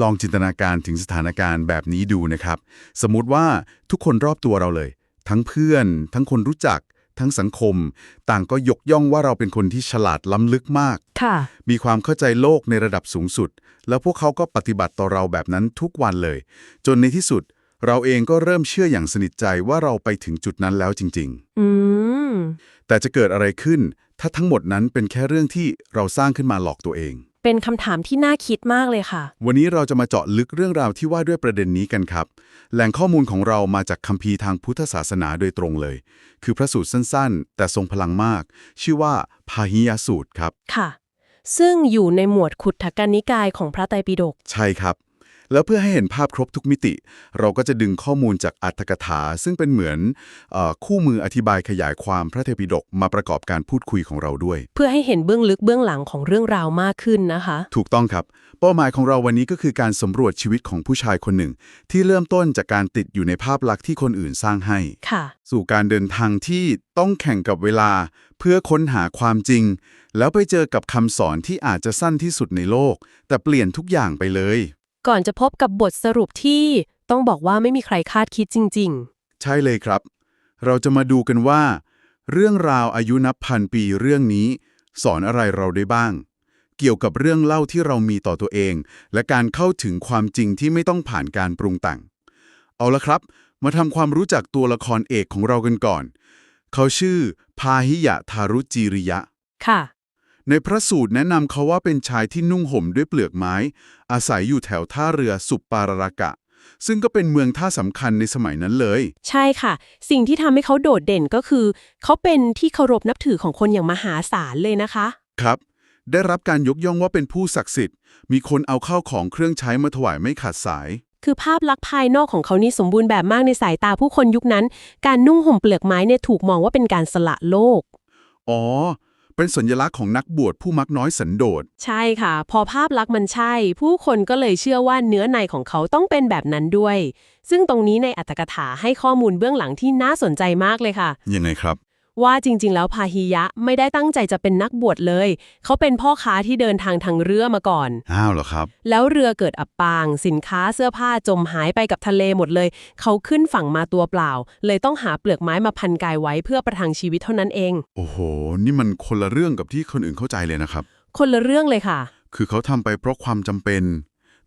ลองจินตนาการถึงสถานการณ์แบบนี้ดูนะครับ สมมุติว่าทุกคนรอบตัวเราเลย ทั้งเพื่อน ทั้งคนรู้จัก ทั้งสังคม ต่างก็ยกย่องว่าเราเป็นคนที่ฉลาดล้ำลึกมากค่ะมีความเข้าใจโลกในระดับสูงสุด แล้วพวกเขาก็ปฏิบัติต่อเราแบบนั้นทุกวันเลย จนในที่สุด เราเองก็เริ่มเชื่ออย่างสนิทใจว่าเราไปถึงจุดนั้นแล้วจริงอืมๆแต่จะเกิดอะไรขึ้น ถ้าทั้งหมดนั้นเป็นแค่เรื่องที่เราสร้างขึ้นมาหลอกตัวเอง เป็นคำถามที่น่าคิดมากเลยค่ะ วันนี้เราจะมาเจาะลึกเรื่องราวที่ว่าด้วยประเด็นนี้กันครับ แหล่งข้อมูลของเรามาจากคัมภีร์ทางพุทธศาสนาโดยตรงเลย คือพระสูตรสั้นๆ แต่ทรงพลังมาก ชื่อว่าพาหิยสูตรครับ ค่ะ ซึ่งอยู่ในหมวดขุททกนิกายของพระไตรปิฎก ใช่ครับ แล้วเพื่อให้เห็นภาพครบทุกมิติ เราก็จะดึงข้อมูลจากอัตถกถา ซึ่งเป็นเหมือนเออคู่มืออธิบายขยายความพระเทปิฎกมาประกอบการพูดคุยของเราด้วย เพื่อให้เห็นเบื้องลึกเบื้องหลังของเรื่องราวมากขึ้นนะคะ ถูกต้องครับ เป้าหมายของเราวันนี้ก็คือการสำรวจชีวิตของผู้ชายคนหนึ่ง ที่เริ่มต้นจากการติดอยู่ในภาพลักษณ์ที่คนอื่นสร้างให้ค่ะสู่การเดินทางที่ต้องแข่งกับเวลา เพื่อค้นหาความจริง แล้วไปเจอกับคำสอนที่อาจจะสั้นที่สุดในโลก แต่เปลี่ยนทุกอย่างไปเลย ก่อนจะพบกับบทสรุปที่ต้องบอกว่าไม่มีใครคาดคิดจริงใช่เลยครับ เราจะมาดูกันว่า เรื่องราวอายุนับพันปีเรื่องนี้ สอนอะไรเราได้บ้าง เกี่ยวกับเรื่องเล่าที่เรามีต่อตัวเอง และการเข้าถึงความจริงที่ไม่ต้องผ่านการปรุงแต่ง เอาละครับ มาทำความรู้จักตัวละครเอกของเรากันก่อน เขาชื่อพาหิยะทารุจีริยะๆค่ะ ในพระสูตรแนะนำเขาว่าเป็นชายที่นุ่งห่มด้วยเปลือกไม้ อาศัยอยู่แถวท่าเรือสุปปารากะ ซึ่งก็เป็นเมืองท่าสำคัญในสมัยนั้นเลย ใช่ค่ะ สิ่งที่ทำให้เขาโดดเด่นก็คือ เขาเป็นที่เคารพนับถือของคนอย่างมหาศาลเลยนะคะ ครับ ได้รับการยกย่องว่าเป็นผู้ศักดิ์สิทธิ์ มีคนเอาเข้าวของเครื่องใช้มาถวายไม่ขาดสาย คือภาพลักษณ์ภายนอกของเขานี่สมบูรณ์แบบมากในสายตาผู้คนยุคนั้น การนุ่งห่มเปลือกไม้เนี่ยถูกมองว่าเป็นการสละโลก อ๋อ เป็นสัญลักษณ์ของนักบวชผู้มักน้อยสันโดษ ใช่ค่ะ พอภาพลักษณ์มันใช่ ผู้คนก็เลยเชื่อว่าเนื้อในของเขาต้องเป็นแบบนั้นด้วย ซึ่งตรงนี้ในอัตถกถาให้ข้อมูลเบื้องหลังที่น่าสนใจมากเลยค่ะ ยังไงครับ ว่าจริง ๆ แล้วพาหิยะไม่ได้ตั้งใจจะเป็นนักบวชเลย เขาเป็นพ่อค้าที่เดินทางทางเรือมาก่อน อ้าวเหรอครับ แล้วเรือเกิดอับปาง สินค้าเสื้อผ้าจมหายไปกับทะเลหมดเลย เขาขึ้นฝั่งมาตัวเปล่า เลยต้องหาเปลือกไม้มาพันกายไว้เพื่อประทังชีวิตเท่านั้นเอง โอ้โห นี่มันคนละเรื่องกับที่คนอื่นเข้าใจเลยนะครับ คนละเรื่องเลยค่ะ คือเขาทำไปเพราะความจำเป็น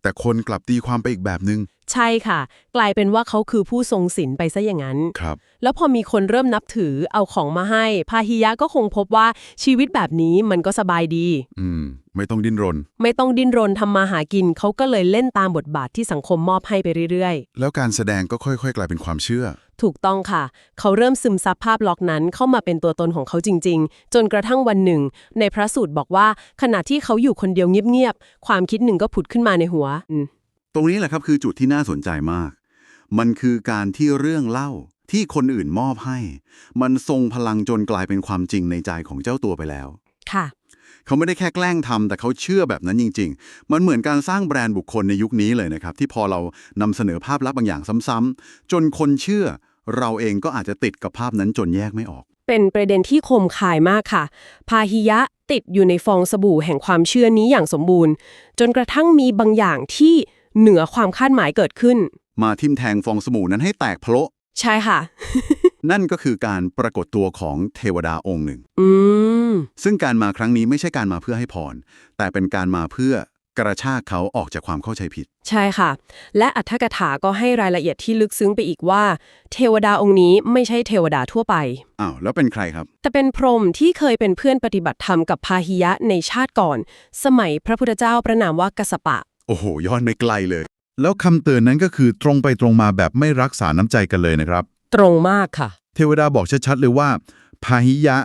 แต่คนกลับตีความไปอีกแบบนึง ใช่ค่ะ กลายเป็นว่าเขาคือผู้ทรงศีลไปซะอย่างนั้น ครับ แล้วพอมีคนเริ่มนับถือเอาของมาให้ พาหิยะก็คงพบว่าชีวิตแบบนี้มันก็สบายดี อืม ไม่ต้องดิ้นรน ไม่ต้องดิ้นรนทำมาหากินเขาก็เลยเล่นตามบทบาทที่สังคมมอบให้ไปเรื่อยแล้วการแสดงก็ค่อยๆ กลายเป็นความเชื่อ ๆ ถูกต้องค่ะ เขาเริ่มซึมซับภาพล็อกนั้นเข้ามาเป็นตัวตนของเขาจริง ๆ จนกระทั่งวันหนึ่ง ในพระสูตรบอกว่าขณะที่เขาอยู่คนเดียวเงียบๆความคิดหนึ่งก็ผุดขึ้นมาในหัวอืมต รงนี้แหละครับคือจุดที่น่าสนใจมาก มันคือการที่เรื่องเล่าที่คนอื่นมอบให้ มันทรงพลังจนกลายเป็นความจริงในใจของเจ้าตัวไปแล้วค่ะเขาไม่ได้แค่แกล้งทำแต่เขาเชื่อแบบนั้นจริง ๆ มันเหมือนการสร้างแบรนด์บุคคลในยุคนี้เลยนะครับ ที่พอเรานำเสนอภาพลักษณ์บางอย่างซ้ำๆจนคนเชื่อ เราเองก็อาจจะติดกับภาพนั้นจนแยกไม่ออก เป็นประเด็นที่คมคายมากค่ะ พาหิยะติดอยู่ในฟองสบู่แห่งความเชื่อนี้อย่างสมบูรณ์ จนกระทั่งมีบางอย่างที่ เหนือความคาดหมายเกิดขึ้น มาทิ่มแทงฟองสบู่นั้นให้แตกโพละใช่ค่ะ นั่นก็คือการปรากฏตัวของเทวดาองค์หนึ่ง อืม ซึ่งการมาครั้งนี้ไม่ใช่การมาเพื่อให้พร แต่เป็นการมาเพื่อกระชากเขาออกจากความเข้าใจผิด ใช่ค่ะ และอัธกถาก็ให้รายละเอียดที่ลึกซึ้งไปอีกว่า เทวดาองค์นี้ไม่ใช่เทวดาทั่วไป อ้าว แล้วเป็นใครครับ แต่เป็นพรหมที่เคยเป็นเพื่อนปฏิบัติธรรมกับพาหิยะในชาติก่อน สมัยพระพุทธเจ้าประนามว่ากัสสปะ โอ้โห ย้อนไปไกลเลย แล้วคำเตือนนั้นก็คือตรงไปตรงมาแบบไม่รักษาน้ำใจกันเลยนะครับ ตรงมากค่ะ เทวดาบอกชัดๆเลยว่าพาหิยะ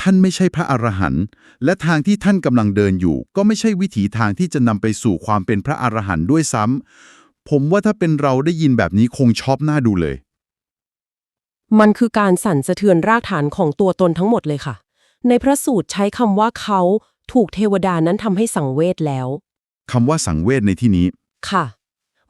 ท่านไม่ใช่พระอรหันต์และทางที่ท่านกำลังเดินอยู่ ก็ไม่ใช่วิถีทางที่จะนำไปสู่ความเป็นพระอรหันต์ด้วยซ้ำผมว่าถ้าเป็นเราได้ยินแบบนี้คงช็อกหน้าดูเลย มันคือการสั่นสะเทือนรากฐานของตัวตนทั้งหมดเลยค่ะ ในพระสูตรใช้คำว่าเขาถูกเทวดานั้นทำให้สังเวชแล้ว คำว่าสังเวชในที่นี้ ค่ะ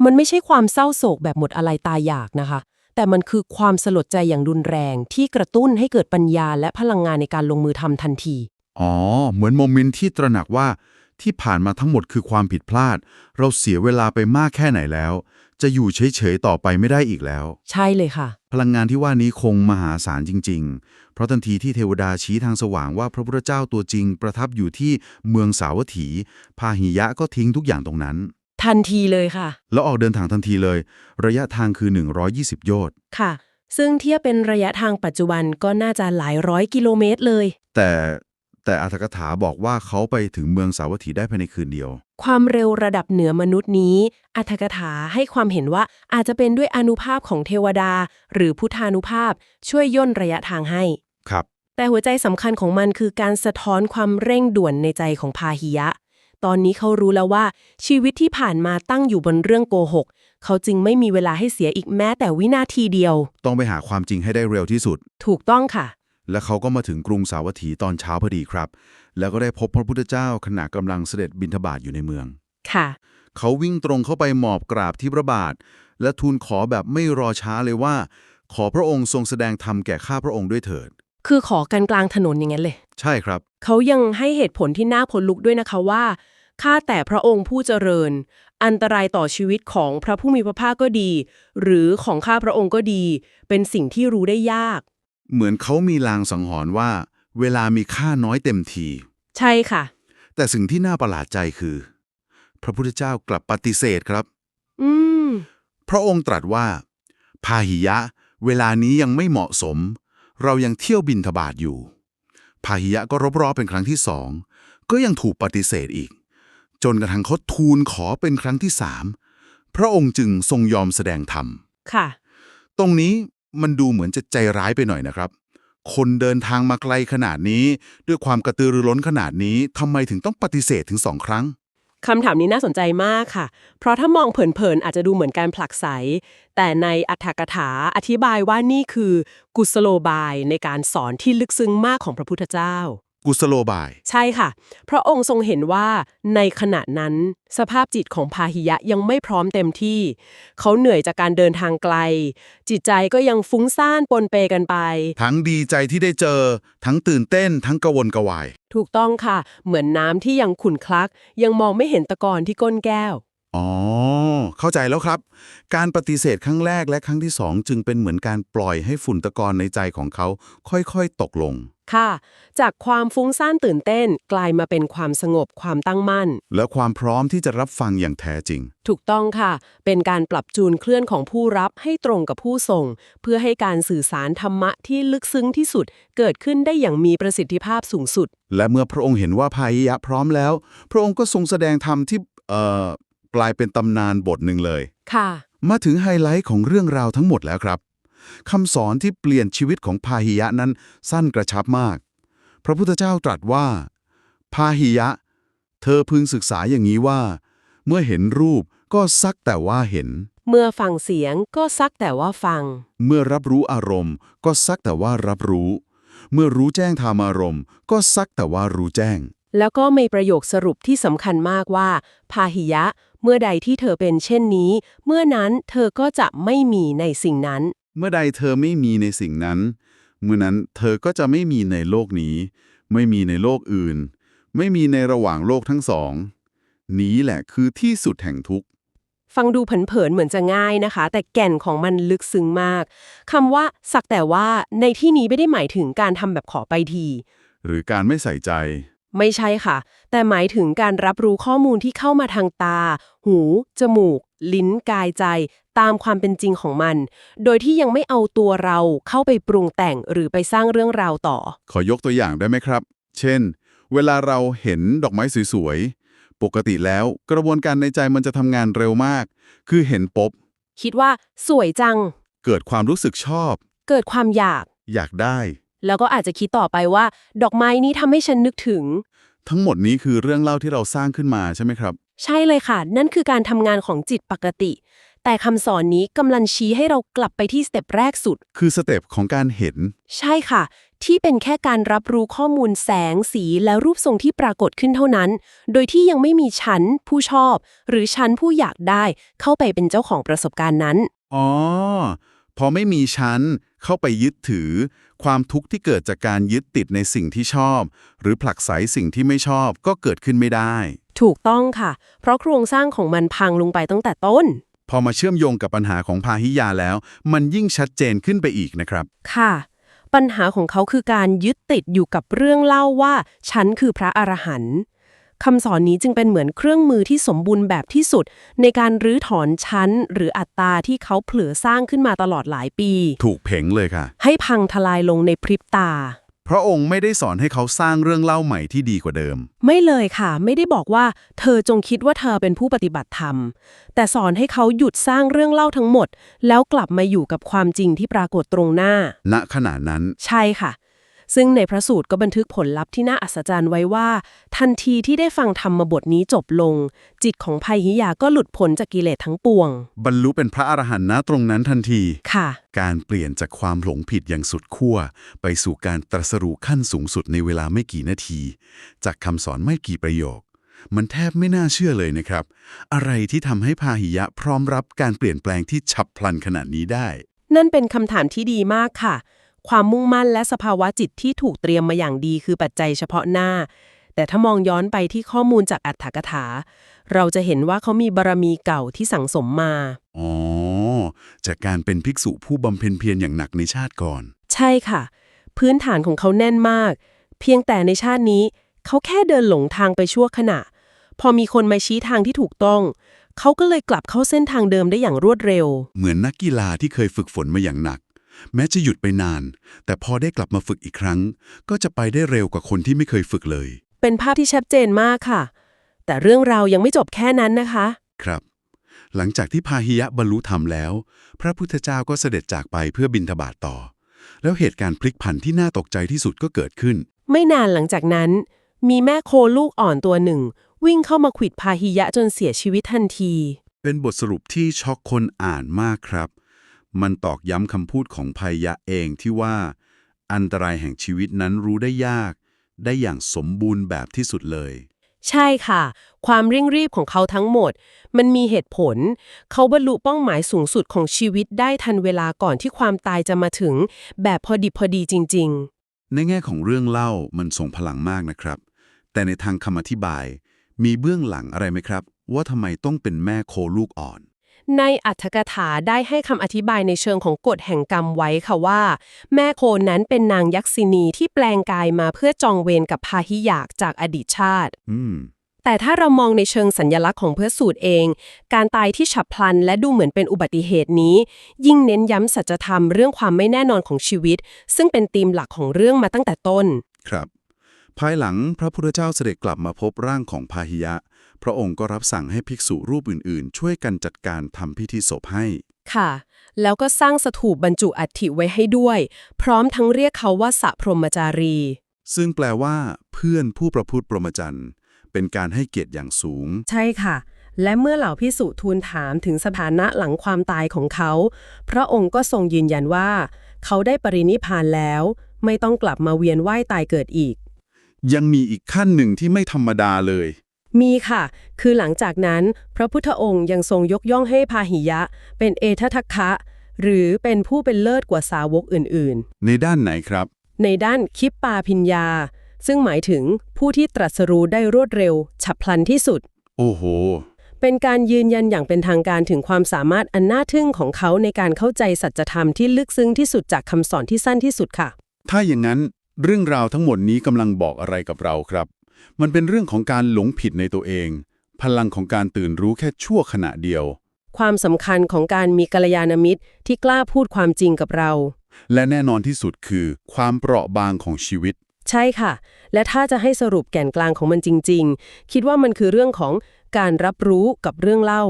มันไม่ใช่ความเศร้าโศกแบบหมดอะไรตายอยากนะคะ แต่มันคือความสลดใจอย่างรุนแรงที่กระตุ้นให้เกิดปัญญาและพลังงานในการลงมือทำทันที อ๋อ เหมือนโมเมนต์ที่ตระหนักว่า ที่ผ่านมาทั้งหมดคือความผิดพลาด เราเสียเวลาไปมากแค่ไหนแล้ว จะอยู่เฉยๆต่อไปไม่ได้อีกแล้ว ใช่เลยค่ะ พลังงานที่ว่านี้คงมหาศาลจริง ๆ เพราะทันทีที่เทวดาชี้ทางสว่างว่าพระพุทธเจ้าตัวจริง ประทับอยู่ที่เมืองสาวัตถีพาหิยะก็ทิ้งทุกอย่างตรงนั้น ทันทีเลยค่ะ แล้วออกเดินทางทันทีเลย ระยะทางคือ 120 โยชน์ค่ะ ซึ่งเทียบเป็นระยะทางปัจจุบันก็น่าจะหลายร้อยกิโลเมตรเลย แต่ แต่อัตถกถาบอกว่าเขาไปถึงเมืองสาวัตถีได้ภายในคืนเดียว ความเร็วระดับเหนือมนุษย์นี้ อัตถกถาให้ความเห็นว่าอาจจะเป็นด้วยอนุภาพของเทวดา หรือพุทธานุภาพช่วยย่นระยะทางให้ ครับ แต่หัวใจสำคัญของมันคือการสะท้อนความเร่งด่วนในใจของพาหิยะ ตอนนี้เขารู้แล้วว่าชีวิตที่ผ่านมาตั้งอยู่บนเรื่องโกหก เขาจึงไม่มีเวลาให้เสียอีกแม้แต่วินาทีเดียว ต้องไปหาความจริงให้ได้เร็วที่สุด ถูกต้องค่ะ และเขาก็มาถึงกรุงสาวัตถีตอนเช้าพอดีครับ แล้วก็ได้พบพระพุทธเจ้าขณะกำลังเสด็จบิณฑบาตอยู่ในเมือง ค่ะ เขาวิ่งตรงเข้าไปหมอบกราบที่พระบาท และทูลขอแบบไม่รอช้าเลยว่า ขอพระองค์ทรงแสดงธรรมแก่ข้าพระองค์ด้วยเถิด คือขอกันกลางถนนอย่างนั้นเลย ใช่ครับ เขายังให้เหตุผลที่น่าขนลุกด้วยนะคะว่าข้าแต่พระองค์ผู้เจริญ อันตรายต่อชีวิตของพระผู้มีพระภาคก็ดี หรือของข้าพระองค์ก็ดี เป็นสิ่งที่รู้ได้ยาก เหมือนเขามีลางสังหรณ์ว่า เวลามีค่าน้อยเต็มที ใช่ค่ะ แต่สิ่งที่น่าประหลาดใจคือ พระพุทธเจ้ากลับปฏิเสธครับ อืม พระองค์ตรัสว่า พาหิยะ เวลานี้ยังไม่เหมาะสม เรายังเที่ยวบินทบาทอยู่ พาหิยะก็รบรอบเป็นครั้งที่สอง ก็ยังถูกปฏิเสธอีก จนกระทั่งเขาทูลขอเป็นครั้งที่สามพระองค์จึงทรงยอมแสดงธรรม ค่ะ ตรงนี้ มันดูเหมือนจะใจร้ายไปหน่อยนะครับ คนเดินทางมาไกลขนาดนี้ ด้วยความกระตือรือร้นขนาดนี้ทำไมถึงต้องปฏิเสธถึงสองครั้งคำถามนี้น่าสนใจมากค่ะ เพราะถ้ามองเผินๆอาจจะดูเหมือนการผลักไส แต่ในอัฏฐกถาอธิบายว่านี่คือกุศโลบายในการสอนที่ลึกซึ้งมากของพระพุทธเจ้า กุศโลบาย ใช่ค่ะ พระองค์ทรงเห็นว่าในขณะนั้น สภาพจิตของพาหิยะยังไม่พร้อมเต็มที่ เขาเหนื่อยจากการเดินทางไกล จิตใจก็ยังฟุ้งซ่านปนเปกันไป ทั้งดีใจที่ได้เจอ ทั้งตื่นเต้น ทั้งกระวนกระวาย ถูกต้องค่ะ เหมือนน้ำที่ยังขุ่นคลัก ยังมองไม่เห็นตะกอนที่ก้นแก้ว อ๋อ เข้าใจแล้วครับ การปฏิเสธครั้งแรกและครั้งที่สองจึงเป็นเหมือนการปล่อยให้ฝุ่นตะกอนในใจของเขา ค่อยๆ ตกลง ค่ะ จากความฟุ้งซ่านตื่นเต้นกลายมาเป็นความสงบความตั้งมั่น และความพร้อมที่จะรับฟังอย่างแท้จริง ถูกต้องค่ะ เป็นการปรับจูนเคลื่อนของผู้รับให้ตรงกับผู้ส่ง เพื่อให้การสื่อสารธรรมะที่ลึกซึ้งที่สุด เกิดขึ้นได้อย่างมีประสิทธิภาพสูงสุด และเมื่อพระองค์เห็นว่าพาหิยะพร้อมแล้ว พระองค์ก็ทรงแสดงธรรมที่เอ่อกลายเป็นตำนานบทหนึ่งเลย ค่ะ มาถึงไฮไลท์ของเรื่องราวทั้งหมดแล้วครับ คำสอนที่เปลี่ยนชีวิตของพาหิยะนั้นสั้นกระชับมาก พระพุทธเจ้าตรัสว่า พาหิยะ เธอพึงศึกษาอย่างนี้ว่า เมื่อเห็นรูปก็ซักแต่ว่าเห็น เมื่อฟังเสียงก็ซักแต่ว่าฟัง เมื่อรับรู้อารมณ์ ก็ซักแต่ว่ารับรู้ เมื่อรู้แจ้งธรรมอารมณ์ ก็ซักแต่ว่ารู้แจ้ง แล้วก็มีประโยคสรุปที่สำคัญมากว่า พาหิยะ เมื่อใดที่เธอเป็นเช่นนี้ เมื่อนั้นเธอก็จะไม่มีในสิ่งนั้น เมื่อใดเธอไม่มีในสิ่งนั้น เมื่อนั้นเธอก็จะไม่มีในโลกนี้ ไม่มีในโลกอื่น ไม่มีในระหว่างโลกทั้งสอง นี้แหละคือที่สุดแห่งทุกข์ ฟังดูเผินๆเหมือนจะง่ายนะคะ แต่แก่นของมันลึกซึ้งมากคำว่า สักแต่ว่าในที่นี้ไม่ได้หมายถึงการทำแบบขอไปทีหรือการไม่ใส่ใจ ไม่ใช่ค่ะ แต่หมายถึงการรับรู้ข้อมูลที่เข้ามาทางตา หู จมูก ลิ้นกายใจตามความเป็นจริงของมัน โดยที่ยังไม่เอาตัวเราเข้าไปปรุงแต่งหรือไปสร้างเรื่องราวต่อ ขอยกตัวอย่างได้ไหมครับ เช่น เวลาเราเห็นดอกไม้สวยๆ ปกติแล้วกระบวนการในใจมันจะทำงานเร็วมาก คือเห็นปุ๊บคิดว่าสวยจัง เกิดความรู้สึกชอบ เกิดความอยาก อยากได้ แล้วก็อาจจะคิดต่อไปว่า ดอกไม้นี้ทำให้ฉันนึกถึง ทั้งหมดนี้คือเรื่องเล่าที่เราสร้างขึ้นมาใช่ไหมครับ ใช่เลยค่ะ นั่นคือการทำงานของจิตปกติ แต่คำสอนนี้กำลังชี้ให้เรากลับไปที่สเต็ปแรกสุด คือสเต็ปของการเห็น ใช่ค่ะ ที่เป็นแค่การรับรู้ข้อมูลแสง สี และรูปทรงที่ปรากฏขึ้นเท่านั้น โดยที่ยังไม่มีฉัน ผู้ชอบ หรือฉันผู้อยากได้ เข้าไปเป็นเจ้าของประสบการณ์นั้น อ๋อ พอไม่มีชั้นเข้าไปยึดถือ ความทุกข์ที่เกิดจากการยึดติดในสิ่งที่ชอบ หรือผลักไสสิ่งที่ไม่ชอบก็เกิดขึ้นไม่ได้ ถูกต้องค่ะ เพราะโครงสร้างของมันพังลงไปตั้งแต่ต้น พอมาเชื่อมโยงกับปัญหาของพาหิยาแล้ว มันยิ่งชัดเจนขึ้นไปอีกนะครับ ค่ะ ปัญหาของเขาคือการยึดติดอยู่กับเรื่องเล่าว่า ฉันคือพระอรหันต์คำสอนนี้จึงเป็นเหมือนเครื่องมือที่สมบูรณ์แบบที่สุด ในการรื้อถอนชั้น หรืออัตตาที่เขาเผลอสร้างขึ้นมาตลอดหลายปี ถูกเพ่งเลยค่ะ ให้พังทลายลงในพริบตา พระองค์ไม่ได้สอนให้เขาสร้างเรื่องเล่าใหม่ที่ดีกว่าเดิม ไม่เลยค่ะ ไม่ได้บอกว่า เธอจงคิดว่าเธอเป็นผู้ปฏิบัติธรรม แต่สอนให้เขาหยุดสร้างเรื่องเล่าทั้งหมด แล้วกลับมาอยู่กับความจริงที่ปรากฏตรงหน้า ณขณะนั้น ใช่ค่ะ ซึ่งในพระสูตรก็บันทึกผลลัพธ์ที่น่าอัศจรรย์ไว้ว่า ทันทีที่ได้ฟังธรรมบทนี้จบลง จิตของภัยหิยาก็หลุดพ้นจากกิเลสทั้งปวง บรรลุเป็นพระอรหันต์ณตรงนั้นทันที ค่ะ การเปลี่ยนจากความหลงผิดอย่างสุดขั้ว ไปสู่การตรัสรู้ขั้นสูงสุดในเวลาไม่กี่นาที จากคำสอนไม่กี่ประโยค มันแทบไม่น่าเชื่อเลยนะครับ อะไรที่ทำให้พาหิยะพร้อมรับการเปลี่ยนแปลงที่ฉับพลันขนาดนี้ได้ นั่นเป็นคำถามที่ดีมากค่ะ ความมุ่งมั่นและสภาวะจิตที่ถูกเตรียมมาอย่างดีคือปัจจัยเฉพาะหน้า แต่ถ้ามองย้อนไปที่ข้อมูลจากอัตถกถา เราจะเห็นว่าเขามีบารมีเก่าที่สั่งสมมา อ๋อ จากการเป็นภิกษุผู้บำเพ็ญเพียรอย่างหนักในชาติก่อน ใช่ค่ะ พื้นฐานของเขาแน่นมาก เพียงแต่ในชาตินี้ เขาแค่เดินหลงทางไปชั่วขณะ พอมีคนมาชี้ทางที่ถูกต้องเขาก็เลยกลับเข้าเส้นทางเดิมได้อย่างรวดเร็ว เหมือนนักกีฬาที่เคยฝึกฝนมาอย่างหนัก แม้จะหยุดไปนาน แต่พอได้กลับมาฝึกอีกครั้ง ก็จะไปได้เร็วกว่าคนที่ไม่เคยฝึกเลย เป็นภาพที่ชัดเจนมากค่ะ แต่เรื่องราวยังไม่จบแค่นั้นนะคะ ครับ หลังจากที่พาหิยะบรรลุธรรมแล้ว พระพุทธเจ้าก็เสด็จจากไปเพื่อบินทบาทต่อ แล้วเหตุการณ์พลิกผันที่น่าตกใจที่สุดก็เกิดขึ้น ไม่นานหลังจากนั้น มีแม่โคลูกอ่อนตัวหนึ่ง วิ่งเข้ามาขวิดพาหิยะจนเสียชีวิตทันที เป็นบทสรุปที่ช็อกคนอ่านมากครับ มันตอกย้ำคำพูดของพายะเองที่ว่า อันตรายแห่งชีวิตนั้นรู้ได้ยาก ได้อย่างสมบูรณ์แบบที่สุดเลย ใช่ค่ะ ความเร่งรีบของเขาทั้งหมด มันมีเหตุผล เขาบรรลุเป้าหมายสูงสุดของชีวิตได้ทันเวลาก่อนที่ความตายจะมาถึง แบบพอดิบพอดีจริงในแง่ของเรื่องเล่ามันส่งพลังมากนะครับ แต่ในทางคำอธิบาย มีเบื้องหลังอะไรไหมครับ ว่าทำไมต้องเป็นแม่โคลูกอ่อนๆ ในอัตถกถาได้ให้คำอธิบายในเชิงของกฎแห่งกรรมไว้ค่ะว่า แม่โคนั้นเป็นนางยักษินีที่แปลงกายมาเพื่อจองเวรกับพาหิยากจากอดีตชาติอืมแต่ถ้าเรามองในเชิงสัญญลักษณ์ของเพื่อสูตรเอง การตายที่ฉับพลันและดูเหมือนเป็นอุบัติเหตุนี้ ยิ่งเน้นย้ำสัจธรรมเรื่องความไม่แน่นอนของชีวิต ซึ่งเป็นธีมหลักของเรื่องมาตั้งแต่ต้น ครับ ภายหลังพระพุทธเจ้าเสด็จกลับมาพบร่างของพาหิยะ พระองค์ก็รับสั่งให้ภิกษุรูปอื่นๆ ช่วยกันจัดการทำพิธีศพให้ ค่ะ แล้วก็สร้างสถูปบรรจุอัฐิไว้ให้ด้วย พร้อมทั้งเรียกเขาว่าสะพรหมจารี ซึ่งแปลว่า เพื่อนผู้ประพฤติปรหมจรรย์เป็นการให้เกียรติอย่างสูง ใช่ค่ะ และเมื่อเหล่าพิสุทูลถามถึงสถานะหลังความตายของเขา พระองค์ก็ทรงยืนยันว่า เขาได้ปรินิพพานแล้ว ไม่ต้องกลับมาเวียนว่ายตายเกิดอีก ยังมีอีกขั้นหนึ่งที่ไม่ธรรมดาเลย มีค่ะ คือหลังจากนั้น พระพุทธองค์ยังทรงยกย่องให้พาหิยะ เป็นเอททัคคะ หรือเป็นผู้เป็นเลิศกว่าสาวกอื่นในด้านไหนครับๆในด้านคิปปาพิญญา ซึ่งหมายถึงผู้ที่ตรัสรู้ได้รวดเร็ว ฉับพลันที่สุด โอ้โห เป็นการยืนยันอย่างเป็นทางการถึงความสามารถอันน่าทึ่งของเขาในการเข้าใจสัจธรรมที่ลึกซึ้งที่สุดจากคำสอนที่สั้นที่สุดค่ะ ถ้าอย่างนั้น เรื่องราวทั้งหมดนี้กำลังบอกอะไรกับเราครับ มันเป็นเรื่องของการหลงผิดในตัวเอง พลังของการตื่นรู้แค่ชั่วขณะเดียว ความสำคัญของการมีกัลยาณมิตรที่กล้าพูดความจริงกับเรา และแน่นอนที่สุดคือ ความเปราะบางของชีวิต ใช่ค่ะ และถ้าจะให้สรุปแก่นกลางของมันจริง ๆ คิดว่ามันคือเรื่องของการรับรู้กับเรื่องเล่า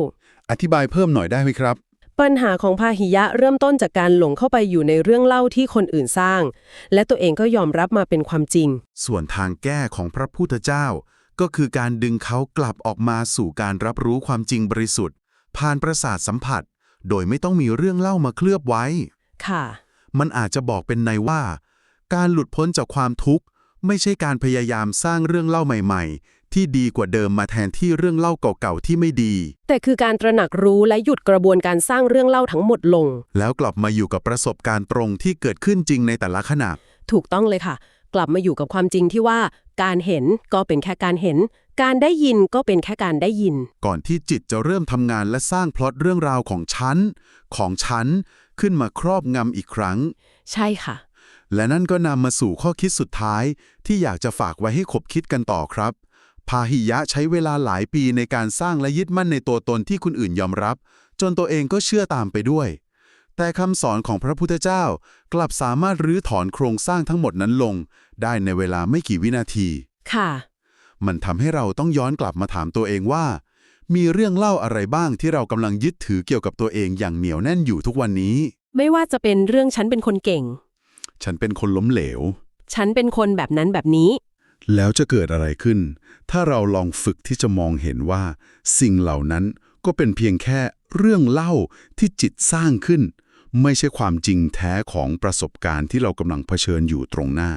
อธิบายเพิ่มหน่อยได้ไหมครับ ปัญหาของพาหิยะเริ่มต้นจากการหลงเข้าไปอยู่ในเรื่องเล่าที่คนอื่นสร้าง และตัวเองก็ยอมรับมาเป็นความจริง ส่วนทางแก้ของพระพุทธเจ้า ก็คือการดึงเขากลับออกมาสู่การรับรู้ความจริงบริสุทธิ์ ผ่านประสาทสัมผัส โดยไม่ต้องมีเรื่องเล่ามาเคลือบไว้ ค่ะ มันอาจจะบอกเป็นในว่า การหลุดพ้นจากความทุกข์ ไม่ใช่การพยายามสร้างเรื่องเล่าใหม่ ๆ ที่ดีกว่าเดิมมาแทนที่เรื่องเล่าเก่าๆที่ไม่ดี แต่คือการตระหนักรู้และหยุดกระบวนการสร้างเรื่องเล่าทั้งหมดลง แล้วกลับมาอยู่กับประสบการณ์ตรงที่เกิดขึ้นจริงในแต่ละขณะ ถูกต้องเลยค่ะ กลับมาอยู่กับความจริงที่ว่า การเห็นก็เป็นแค่การเห็น การได้ยินก็เป็นแค่การได้ยิน ก่อนที่จิตจะเริ่มทำงานและสร้างพล็อตเรื่องราวของฉันของฉันขึ้นมาครอบงำอีกครั้ง ใช่ค่ะและนั่นก็นำมาสู่ข้อคิดสุดท้ายที่อยากจะฝากไว้ให้ขบคิดกันต่อครับ พาหิยะใช้เวลาหลายปีในการสร้างและยึดมั่นในตัวตนที่คนอื่นยอมรับ จนตัวเองก็เชื่อตามไปด้วย แต่คำสอนของพระพุทธเจ้ากลับสามารถรื้อถอนโครงสร้างทั้งหมดนั้นลง ได้ในเวลาไม่กี่วินาที ค่ะ มันทำให้เราต้องย้อนกลับมาถามตัวเองว่า มีเรื่องเล่าอะไรบ้างที่เรากำลังยึดถือเกี่ยวกับตัวเองอย่างเหนียวแน่นอยู่ทุกวันนี้ ไม่ว่าจะเป็นเรื่องฉันเป็นคนเก่ง ฉันเป็นคนล้มเหลว ฉันเป็นคนแบบนั้นแบบนี้ แล้วจะเกิดอะไรขึ้น ถ้าเราลองฝึกที่จะมองเห็นว่า สิ่งเหล่านั้นก็เป็นเพียงแค่เรื่องเล่าที่จิตสร้างขึ้น ไม่ใช่ความจริงแท้ของประสบการณ์ที่เรากำลังเผชิญอยู่ตรงหน้า